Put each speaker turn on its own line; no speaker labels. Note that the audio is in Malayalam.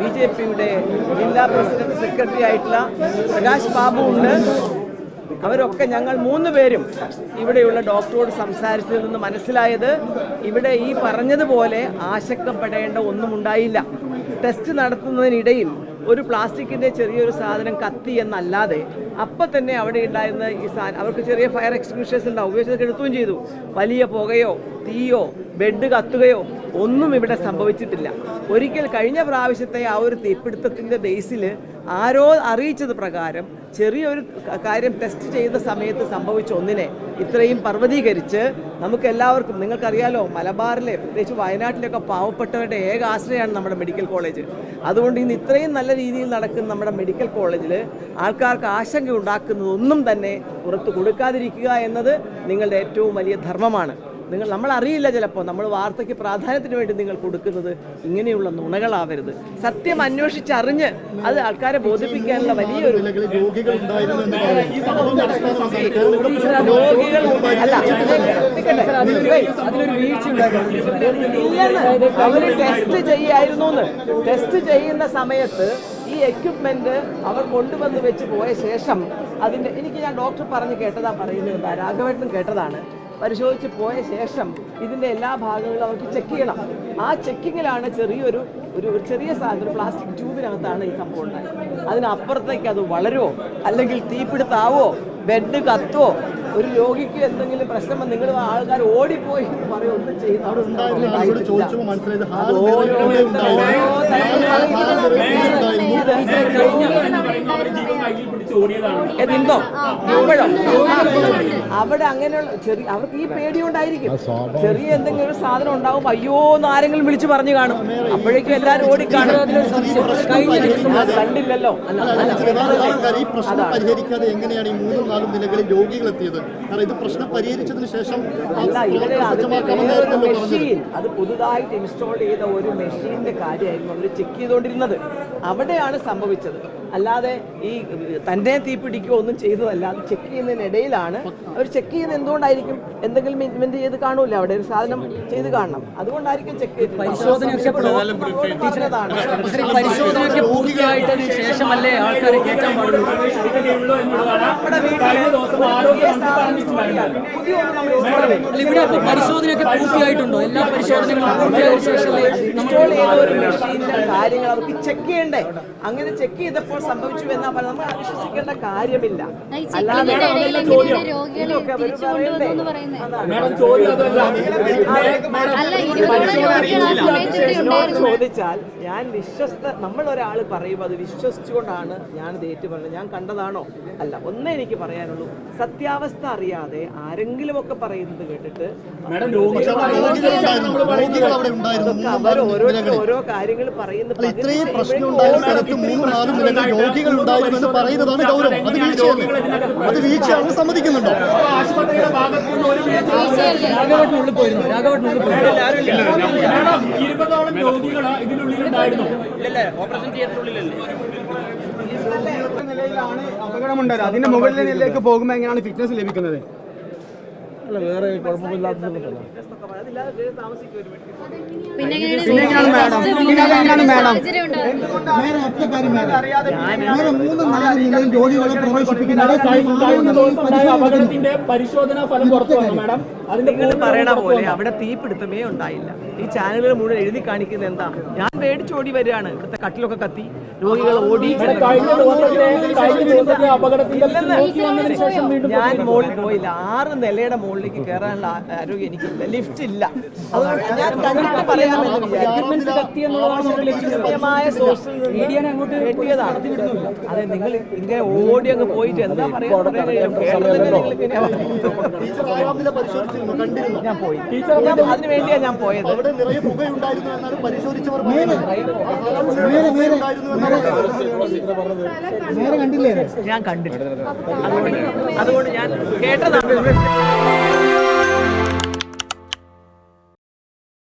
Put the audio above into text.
ബി ജെ പിയുടെ ജില്ലാ പ്രസിഡന്റ് സെക്രട്ടറി ആയിട്ടുള്ള പ്രകാശ് ബാബു ഉണ്ട്. അവരൊക്കെ ഞങ്ങൾ മൂന്ന് പേരും ഇവിടെയുള്ള ഡോക്ടറോട് സംസാരിച്ചതിൽ നിന്ന് മനസ്സിലായത് ഇവിടെ ഈ പറഞ്ഞതുപോലെ ആശങ്കപ്പെടേണ്ട ഒന്നും ഉണ്ടായില്ല. ടെസ്റ്റ് നടത്തുന്നതിനിടയിൽ ഒരു പ്ലാസ്റ്റിക്കിന്റെ ചെറിയൊരു സാധനം കത്തി എന്നല്ലാതെ അപ്പം തന്നെ അവിടെ ഉണ്ടായിരുന്ന ഈ സാധനം അവർക്ക് ചെറിയ ഫയർ എക്സ്റ്റിങ്ഷേഴ്സ് ഉണ്ടാവും. ഉപയോഗിച്ചതൊക്കെ എടുക്കുകയും ചെയ്തു. വലിയ പുകയോ തീയോ ബെഡ് കത്തുകയോ ഒന്നും ഇവിടെ സംഭവിച്ചിട്ടില്ല. ഒരിക്കൽ കഴിഞ്ഞ പ്രാവശ്യത്തെ ആ ഒരു തീപിടുത്തത്തിന്റെ ബേസിൽ ആരോ അറിയിച്ചത് പ്രകാരം ചെറിയൊരു കാര്യം ടെസ്റ്റ് ചെയ്ത സമയത്ത് സംഭവിച്ച ഒന്നിനെ ഇത്രയും പർവതീകരിച്ച് നമുക്ക് എല്ലാവർക്കും നിങ്ങൾക്കറിയാലോ മലബാറിലെ പ്രത്യേകിച്ച് വയനാട്ടിലൊക്കെ പാവപ്പെട്ടവരുടെ ഏക ആശ്രയമാണ് നമ്മുടെ മെഡിക്കൽ കോളേജ് അതുകൊണ്ട് ഇന്ന് ഇത്രയും നല്ല രീതിയിൽ നടക്കുന്ന നമ്മുടെ മെഡിക്കൽ കോളേജിൽ ആൾക്കാർക്ക് ആശങ്ക ഉണ്ടാക്കുന്നതൊന്നും തന്നെ പുറത്തു കൊടുക്കാതിരിക്കുക എന്നത് നിങ്ങളുടെ ഏറ്റവും വലിയ ധർമ്മമാണ്. നിങ്ങൾ നമ്മൾ അറിയില്ല ചിലപ്പോൾ നമ്മൾ വാർത്തയ്ക്ക് പ്രാധാന്യത്തിന് വേണ്ടി നിങ്ങൾ കൊടുക്കുന്നത് ഇങ്ങനെയുള്ള നുണകളാവരുത്. സത്യം അന്വേഷിച്ചറിഞ്ഞ് അത് ആൾക്കാരെ ബോധിപ്പിക്കാനുള്ള വലിയൊരു
രോഗികൾ
അല്ല. ഇല്ലെന്ന്. ടെസ്റ്റ് ചെയ്യായിരുന്നു ടെസ്റ്റ് ചെയ്യുന്ന സമയത്ത് ഈ എക്യുപ്മെന്റ് അവർ കൊണ്ടുവന്ന് വെച്ച് പോയ ശേഷം അതിന്റെ എനിക്ക് ഞാൻ ഡോക്ടർ പറഞ്ഞ് കേട്ടതാ പറയുന്നത് രാഘവേട്ടനും കേട്ടതാണ്. പരിശോധിച്ച് പോയ ശേഷം ഇതിന്റെ എല്ലാ ഭാഗങ്ങളും അവർക്ക് ചെക്ക് ചെയ്യണം. ആ ചെക്കിങ്ങിലാണ് ചെറിയൊരു ഒരു ചെറിയ സാധനം ഒരു പ്ലാസ്റ്റിക് ട്യൂബിനകത്താണ് ഈ സംഭവം ഉണ്ടായത്. അതിനപ്പുറത്തേക്ക് അത് വളരുമോ അല്ലെങ്കിൽ തീപിടുത്താവോ? ബെഡ് കത്തുവോ? ഒരു രോഗിക്ക് എന്തെങ്കിലും പ്രശ്നം നിങ്ങൾ ആൾക്കാർ ഓടിപ്പോയി എന്ന് പറയും ഒന്നും ചെയ്യുന്ന ഓരോ ഇതിന്തോ ഇപ്പോഴോ അവിടെ അങ്ങനെയുള്ള ചെറിയ അവർക്ക് ഈ പേടി കൊണ്ടായിരിക്കും ചെറിയ എന്തെങ്കിലും ഒരു സാധനം ഉണ്ടാവും അയ്യോ എന്ന് ആരെങ്കിലും വിളിച്ചു പറഞ്ഞു കാണും. അപ്പോഴേക്കും എല്ലാവരും ഓടിക്കാണും അത് കണ്ടില്ലല്ലോ. അല്ല,
ഇതിന് വേറെ വേറെ കാര്യം. ഈ പ്രശ്നം പരിഹരിക്കാതെ എങ്ങനെയാണ് ഈ മൂന്നും നാലും നിലകളിൽ രോഗികൾ എത്തിയത് കാരണം ഇത് പ്രശ്നം പരിഹരിച്ചതിന് ശേഷം
മെഷീൻ അത് പുതുതായിട്ട് ഇൻസ്റ്റാൾ ചെയ്ത ഒരു മെഷീന്റെ കാര്യമായിരുന്നു അവർ ചെക്ക് ചെയ്തുകൊണ്ടിരുന്നത് അവിടെയാണ് സംഭവിച്ചത്. അല്ലാതെ ഈ തന്നെ തീപിടിക്കുകയോ ഒന്നും ചെയ്തതല്ല. അത് ചെക്ക് ചെയ്യുന്നതിനിടയിലാണ്. അവർ ചെക്ക് ചെയ്യുന്നത് എന്തുകൊണ്ടായിരിക്കും? എന്തെങ്കിലും ഇൻവെന്റ് ചെയ്ത് കാണൂല അവിടെ ഒരു സാധനം ചെയ്ത് കാണണം. അതുകൊണ്ടായിരിക്കും ചെക്ക് ചെയ്ത്
പരിശോധനയൊക്കെ
പറഞ്ഞതാണ്.
പൂർത്തിയായിട്ടതിന് ശേഷമല്ലേ ആൾക്കാരെ കയറ്റാൻ പാടുള്ളൂ? ഇവിടെ അപ്പൊ പരിശോധനയൊക്കെ പൂർത്തിയായിട്ടുണ്ടോ? എല്ലാ പരിശോധനകളും പൂർത്തിയായ
കാര്യങ്ങൾ അവർക്ക് ചെക്ക് ചെയ്യണ്ടേ? അങ്ങനെ ചെക്ക് ചെയ്തപ്പോൾ സംഭവിച്ചു എന്നാ പറഞ്ഞാൽ നമ്മൾ വിശ്വസിക്കേണ്ട കാര്യമില്ല.
അല്ലാതെ
ചോദിച്ചാൽ ഞാൻ വിശ്വസ്ത നമ്മൾ ഒരാൾ പറയും അത് വിശ്വസിച്ചുകൊണ്ടാണ് ഞാൻ ഇത് ഏറ്റു പറഞ്ഞത് ഞാൻ കണ്ടതാണോ? അല്ല ഒന്നേ എനിക്ക് പറയാനുള്ളൂ. സത്യാവസ്ഥ അറിയാതെ ആരെങ്കിലും ഒക്കെ പറയുന്നത് കേട്ടിട്ട് അവർ ഓരോ ഓരോ കാര്യങ്ങൾ പറയുന്നത്
രോഗികൾ ഉണ്ടായിരുന്നു പറയുന്നതാണ് ഗൗരവം. അത് വീഴ്ചയല്ലേ? അത് വീഴ്ചയാണ് സമ്മതിക്കുന്നുണ്ടോ?
രാഘവട്ടിനുള്ളിൽ പോയിരുന്നു. രാഘവട്ടിനുള്ളിൽ പോയിരുന്നു.
ഇരുപതോളം രോഗികൾ ഇതിനുള്ളിലുണ്ടായിരുന്നു.
നിലയിലാണ് അപകടമുണ്ടായത്. അതിന്റെ മുകളിലെ നിലയിലേക്ക് പോകുമ്പോൾ എങ്ങനെയാണ് ഫിറ്റ്നസ് ലഭിക്കുന്നത്?
അതില്ലാതെ വേറെ വീട്ടിൽ
പിന്നെ
എങ്ങനെയാണ് മാഡം? ഒറ്റ കാര്യം മൂന്ന് നാല് നിലയിൽ രോഗികളെ പ്രവേശിപ്പിക്കുന്നത്
പരിശോധനാ ഫലം പുറത്തു വന്നു മാഡം.
നിങ്ങൾ പറയണ പോലെ അവിടെ തീപിടുത്തമേ ഉണ്ടായില്ല. ഈ ചാനലുകൾ മുഴുവൻ എഴുതി കാണിക്കുന്നത് എന്താ? ഞാൻ പേടിച്ചോടി വരികയാണ്. ഇവിടുത്തെ കട്ടിലൊക്കെ കത്തി. രോഗികൾ ഓടി ഞാൻ മുകളിൽ പോയില്ല. ആറ് നിലയുടെ മുകളിലേക്ക് കയറാനുള്ള ആരോഗ്യം എനിക്കില്ല ലിഫ്റ്റ് ഇല്ല. അതുകൊണ്ട് ഞാൻ കണ്ടിട്ട്
അങ്ങോട്ട്
അതെ നിങ്ങൾ ഇങ്ങനെ ഓടി അങ്ങ് പോയിട്ട് എന്താ പറയാ കേരളത്തിൽ
കണ്ടിരുന്നു
ഞാൻ പോയി. ഞാൻ അതിനു വേണ്ടിയാ ഞാൻ പോയത്.
അവിടെ നിറയെ പുകയുണ്ടായിരുന്നു എന്നാണ് പരിശോധിച്ചവർ
നേരെ കണ്ടില്ലേ?
ഞാൻ കണ്ടിട്ടുണ്ട് അതുകൊണ്ട് അതുകൊണ്ട് ഞാൻ കേട്ടതാണ്.